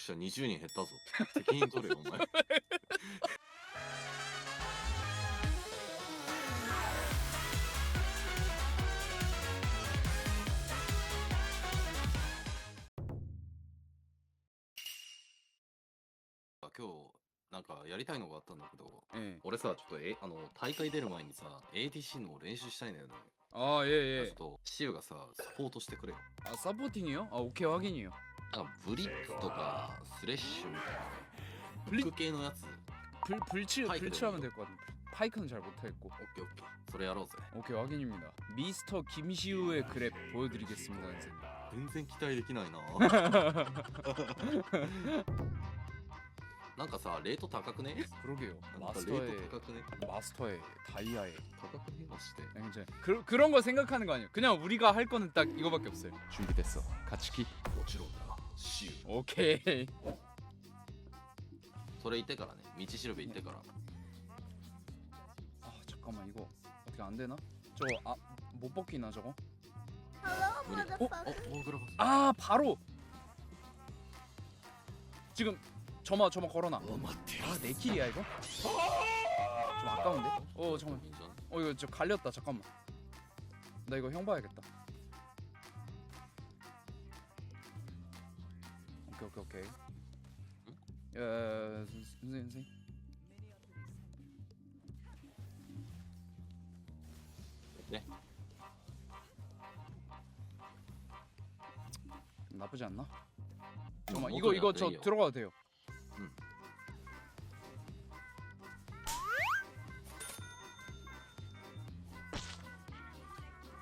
者20人減ったぞ。責任取れよお前。今日なんかやりたいのがあったんだけどええ俺さちょっとえあの大会出る前にさ ATC の練習したいんだよね、 아, 예, ちょっ 예. とシウがさサポートしてくれよ 아, 서포팅이요? 아, 오케이, 확인이요. なんかブリッツとかスレッシュみたいなブリフック系のやつ 불, 불치, 파이크 불치하면 될 것 같은데. 파이크는 잘 못하겠고. オッケーオッケーそれやろうぜ 오케이, 확인입니다. 미스터 김시우의 그랩 보여드리겠습니다, 선생님. 全然期待できないな なんかさレート高くね 그러게요. なんかレー 마스터의 ト高くね 마스터의 다이아의 高くねまして。 네, 이제 그, 그런 거 생각하는 거 아니에요. 그냥 우리가 할 거는 딱 이거밖에 없어요. 준비됐어. 같이 키. もちろんだシウ 오케이. それ言ってからね道しるべ行ってから 아, 잠깐만 이거 어떻게 안 되나? 저거 아, 못 벗기나 저거? 無理 어? あ大倉が 아, 바로. 지금 저만 저만 걸어놔. 어, 아내 킬이야 이거? 좀 아까운데? 어 잠깐만. 어 이거 저 갈렸다 잠깐만. 나 이거 형 봐야겠다. 오케이 오케이 오케이. 예, 선생님 선생님. 네. 나쁘지 않나? 잠깐만 이거 이거 저 들어가도 돼요. 음.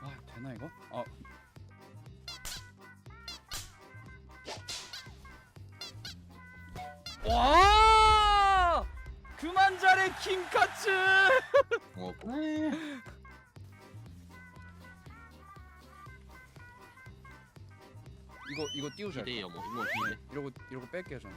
아 되나 이거? 아 와! 그만 자래 킹카츠! 어, 이거 이거 띄우자. 2대 0 이거 비네. 이러고 이러고 뺄게요 저는.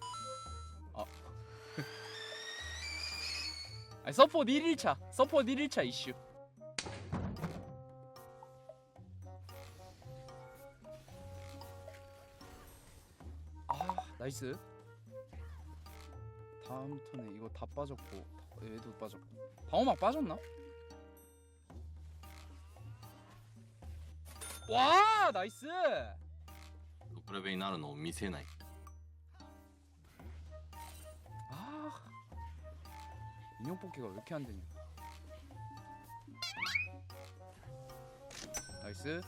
아니 서포트 1일차 서포트 1일차 이슈 아 나이스 다음 턴에 이거 다 빠졌고 얘도 빠졌고 방어막 빠졌나? 와 나이스 6レベルになるのを見せない 인형 뽑기가 왜 이렇게 안 되냐 나이스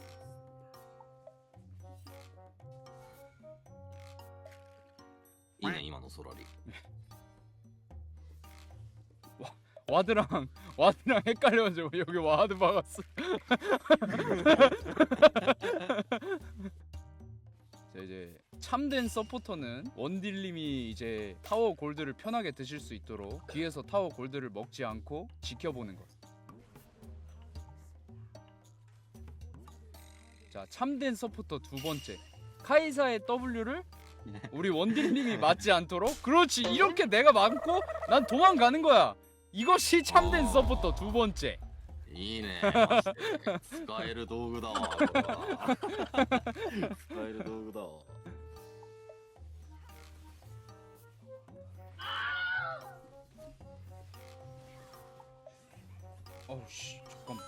いいね今のソラリ 와드랑 와드랑 헷갈려가지고 여기 와드 박았어. 자 이제 참된 서포터는 원딜님이 이제 타워 골드를 편하게 드실 수 있도록 뒤에서 타워 골드를 먹지 않고 지켜보는 것. 자 참된 서포터 두 번째 카이사의 W를 우리 원딜님이 맞지 않도록 그렇지 이렇게 내가 막고 난 도망가는 거야. 이것이 참된 어. 서포터 두 번째. いいねマジで使える道具だわこれは使える道具だわ 어우 씨 잠깐만.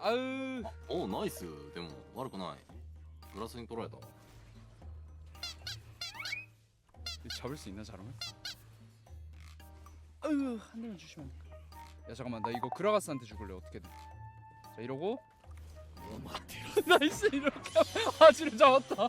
아으 おおナイスでも悪くないグラスに取られた 잡을 수 있나 잘하면? 아유 한 대만 주시면 안 될까? 야 잠깐만 나 이거 그라가스한테 죽을래 어떻게든. 자 이러고 お待ってよ 나이스 이렇게 아지를 잡았다.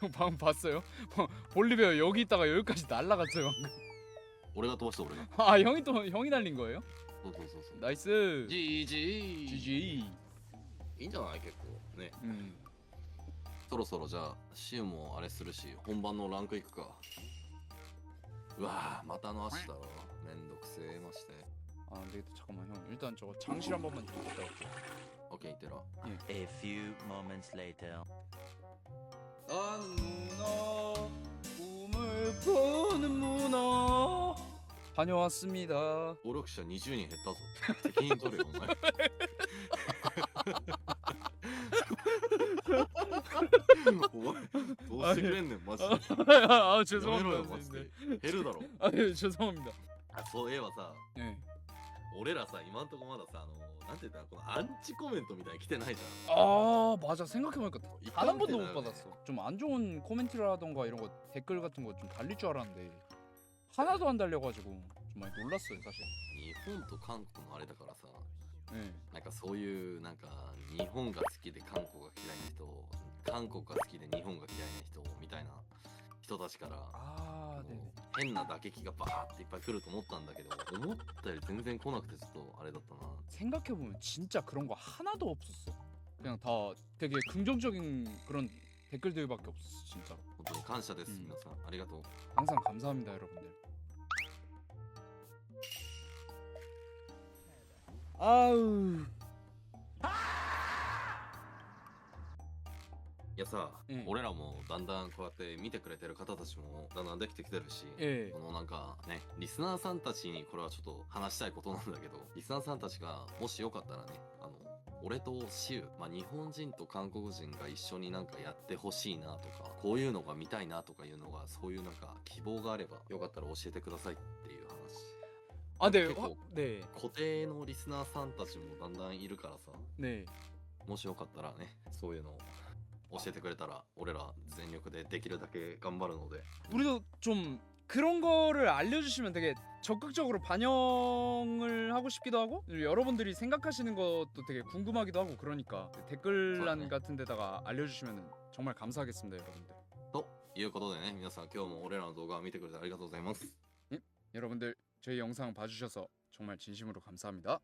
형 방금 봤어요? 볼리베어 여기 있다가 여기까지 날라갔어요 俺が飛ばした俺が 아 형이 또 형이 날린 거예요? そうそうそうそう 나이스 GG GG いいんじゃない結構ね 음. そろそろじゃあシウもあれするし本番のランクいくかうわーまたの足だろめんどくせえまして 아 근데 잠깐만 형 일단 저거 장실 한 번만 좀 갔다 올게 오케이いってら A few moments later. 나는 문어 꿈을 푸는 문어 다녀왔습니다 暴力者20人減ったぞ責任取れよお前お前どうしてくれんねんマジで 아 やめろよ 죄송합니다 マジで 선생님. 減るだろ 아 예, 죄송합니다 あそういえばさ 네. 俺らさ今んとこまださあのなんて言ったらこのアンチコメントみたいに来てないじ 아 맞아 생각해보니까 이 단 한 번도 못 깜짝이야. 받았어 좀 안 좋은 코멘트라던가 이런 거 댓글 같은 거 좀 달릴 줄 알았는데 하나도 안 달려가지고 좀 많이 놀랐어요 사실 ゃん日本と韓国のあれだからさ 네. なんかそういうなんか日本が好きで韓国が嫌いな人韓国が好きで日本が嫌いな人みたいな人たちから 아 こう 네네 変な打撃がバーっていっぱい来ると思ったんだけど思ったより全然来なくてちょっとあれだったな 생각해보면 진짜 그런 거 하나도 없었어 그냥 다 되게 긍정적인 그런 댓글들밖에 없었어 진짜 本当に感謝です、うん皆さんありがとう 항상 감사합니다 여러분들 아우 いやさ、うん。俺らもだんだんこうやって見てくれてる方たちもだんだんできてきてるし、ええ。このなんかね、リスナーさんたちにこれはちょっと話したいことなんだけど、リスナーさんたちがもしよかったらね、あの、俺とシウ、まあ、日本人と韓国人が一緒になんかやってほしいなとか、こういうのが見たいなとかいうのが、そういうなんか希望があれば、よかったら教えてくださいっていう話。あで結構で。固定のリスナーさんたちもだんだんいるからさ、ねもしよかったらね、そういうのを教えてくれたら俺ら全力でできるだけ頑張るので 우리도 좀 그런 거를 알려주시면 되게 적극적으로 반영을 하고 싶기도 하고 여러분들이 생각하시는 것도 되게 궁금하기도 하고 그러니까 댓글란 그러네. 같은 데다가 알려주시면 정말 감사하겠습니다 여러분들 ということでね皆さん今日も俺らの動画を見てくれてありがとうございます 여러분들 저희 영상 봐주셔서 정말 진심으로 감사합니다